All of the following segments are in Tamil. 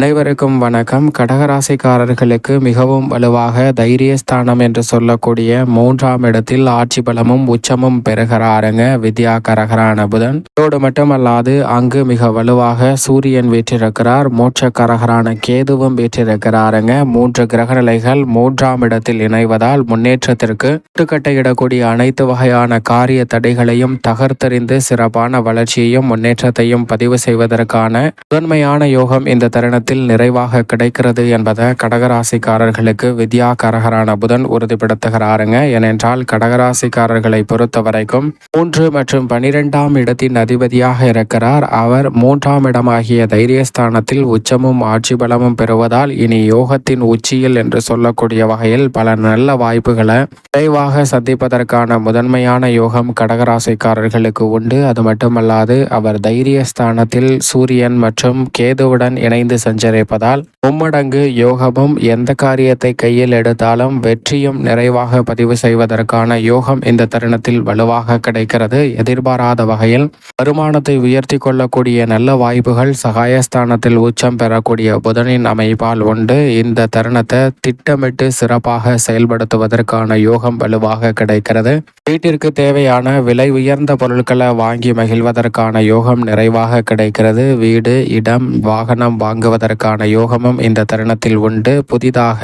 அனைவருக்கும் வணக்கம். கடகராசிக்காரர்களுக்கு மிகவும் வலுவாக தைரியஸ்தானம் என்று சொல்லக்கூடிய மூன்றாம் இடத்தில் ஆட்சி பலமும் உச்சமும் பெறுகிறாருங்க. வித்யா கரகரான புதன். இதோடு மட்டுமல்லாது அங்கு மிக வலுவாக சூரியன் வீற்றிருக்கிறார். மோட்ச கரகரான கேதுவும் வீற்றிருக்கிறாருங்க. மூன்று கிரகநிலைகள் மூன்றாம் இடத்தில் இணைவதால் முன்னேற்றத்திற்கு முட்டுக்கட்டையிடக்கூடிய அனைத்து வகையான காரிய தடைகளையும் தகர்த்தறிந்து சிறப்பான வளர்ச்சியையும் முன்னேற்றத்தையும் பதிவு செய்வதற்கான முதன்மையான யோகம் இந்த தருணத்தில் நேரத்தில் நிறைவாக கிடைக்கிறது என்பதை கடகராசிக்காரர்களுக்கு வித்யா கரகரான புதன் உறுதிப்படுத்துகிறாருங்க. ஏனென்றால் கடகராசிக்காரர்களை பொறுத்த வரைக்கும் மூன்று மற்றும் பனிரெண்டாம் இடத்தின் அதிபதியாக இருக்கிறார். அவர் மூன்றாம் இடமாகிய தைரியஸ்தானத்தில் உச்சமும் ஆட்சி பலமும் பெறுவதால் இனி யோகத்தின் உச்சியில் என்று சொல்லக்கூடிய வகையில் பல நல்ல வாய்ப்புகளை விரைவாக சந்திப்பதற்கான முதன்மையான யோகம் கடகராசிக்காரர்களுக்கு உண்டு. அது மட்டுமல்லாது அவர் தைரியஸ்தானத்தில் சூரியன் மற்றும் கேதுவுடன் இணைந்து சஞ்சரிப்பதால் மும்மடங்கு யோகமும் எந்த காரியத்தை கையில் எடுத்தாலும் வெற்றியும் நிறைவாக பதிவு செய்வதற்கான யோகம் இந்த தருணத்தில் வலுவாக கிடைக்கிறது. எதிர்பாராத வகையில் வருமானத்தை உயர்த்தி கொள்ளக்கூடிய நல்ல வாய்ப்புகள் சகாயஸ்தானத்தில் உச்சம் பெறக்கூடிய புதனின் அமைப்பால் உண்டு. இந்த தருணத்தை திட்டமிட்டு சிறப்பாக செயல்படுத்துவதற்கான யோகம் வலுவாக கிடைக்கிறது. வீட்டிற்கு தேவையான விலை உயர்ந்த பொருட்களை வாங்கி மகிழ்வதற்கான யோகம் நிறைவாக கிடைக்கிறது. வீடு இடம் வாகனம் வாங்குவதற்கு அதற்கான யோகமும் இந்த தருணத்தில் உண்டு. புதிதாக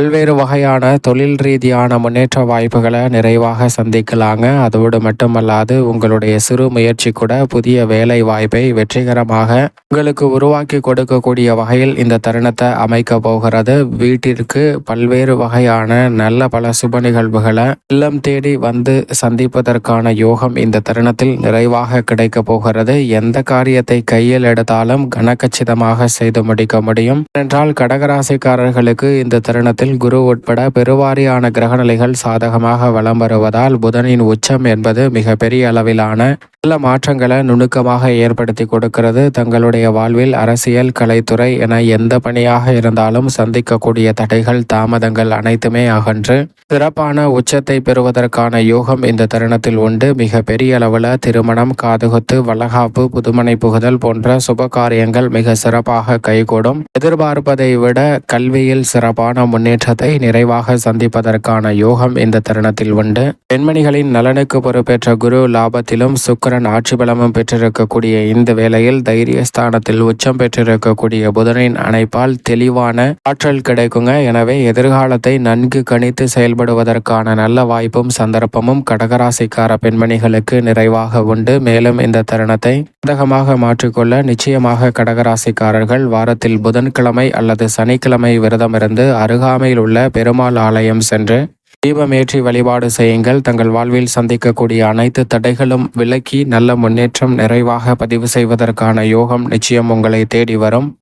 பல்வேறு வகையான தொழில் ரீதியான முன்னேற்ற வாய்ப்புகளை நிறைவாக சந்திக்கலாங்க. அதோடு மட்டுமல்லாது உங்களுடைய சிறு முயற்சி கூட புதிய வேலை வாய்ப்பை வெற்றிகரமாக உங்களுக்கு உருவாக்கி கொடுக்கக்கூடிய வகையில் இந்த தருணத்தை அமைக்க போகிறது. வீட்டிற்கு பல்வேறு வகையான நல்ல பல சுப நிகழ்வுகளை இல்லம் தேடி வந்து சந்திப்பதற்கான யோகம் இந்த தருணத்தில் நிறைவாக கிடைக்க போகிறது. எந்த காரியத்தை கையில் எடுத்தாலும் கனக்கச்சிதமாக செய்து முடிக்க முடியும். என்றால் கடகராசிக்காரர்களுக்கு இந்த தருணத்தில் புதன் குரு உட்பட பெருவாரியான கிரகநிலைகள் சாதகமாக வலம் வருவதால் புதனின் உச்சம் என்பது மிக பெரிய அளவிலான நல்ல மாற்றங்களை நுணுக்கமாக ஏற்படுத்தி கொடுக்கிறது. தங்களுடைய வாழ்வில் அரசியல் கலைத்துறை என எந்த பணியாக இருந்தாலும் சந்திக்கக்கூடிய தடைகள் தாமதங்கள் அனைத்துமே அகன்று சிறப்பான உச்சத்தை பெறுவதற்கான யோகம் இந்த தருணத்தில் உண்டு. மிக பெரிய அளவில் திருமணம் காதுகுத்து வளகாப்பு புதுமனை புகுதல் போன்ற சுப காரியங்கள் மிக சிறப்பாக கைகூடும். எதிர்பார்ப்பதை விட கல்வியில் சிறப்பான முன்னேற்றத்தை நிறைவாக சந்திப்பதற்கான யோகம் இந்த தருணத்தில் உண்டு. பெண்மணிகளின் நலனுக்கு பொறுப்பேற்ற குரு லாபத்திலும் சுக்கரன் ஆட்சி பலமும் பெற்றிருக்கக்கூடிய இந்த வேளையில் தைரியஸ்தானத்தில் உச்சம் பெற்றிருக்கக்கூடிய புதனின் அணைப்பால் தெளிவான ஆற்றல் கிடைக்குங்க. எனவே எதிர்காலத்தை நன்கு கணித்து செயல்படுவதற்கான நல்ல வாய்ப்பும் சந்தர்ப்பமும் கடகராசிக்கார பெண்மணிகளுக்கு நிறைவாக உண்டு. மேலும் இந்த தருணத்தை சாதகமாக மாற்றிக்கொள்ள நிச்சயமாக கடகராசிக்காரர்கள் வாரத்தில் புதன்கிழமை அல்லது சனிக்கிழமை விரதமிருந்து அருகாமையில் உள்ள பெருமாள் ஆலயம் சென்று தீபமேற்றி வழிபாடு செய்யுங்கள். தங்கள் வாழ்வில் சந்திக்கக்கூடிய அனைத்து தடைகளும் விலக்கி நல்ல முன்னேற்றம் நிறைவாக பதிவு செய்வதற்கான யோகம் நிச்சயம் உங்களை தேடி வரும்.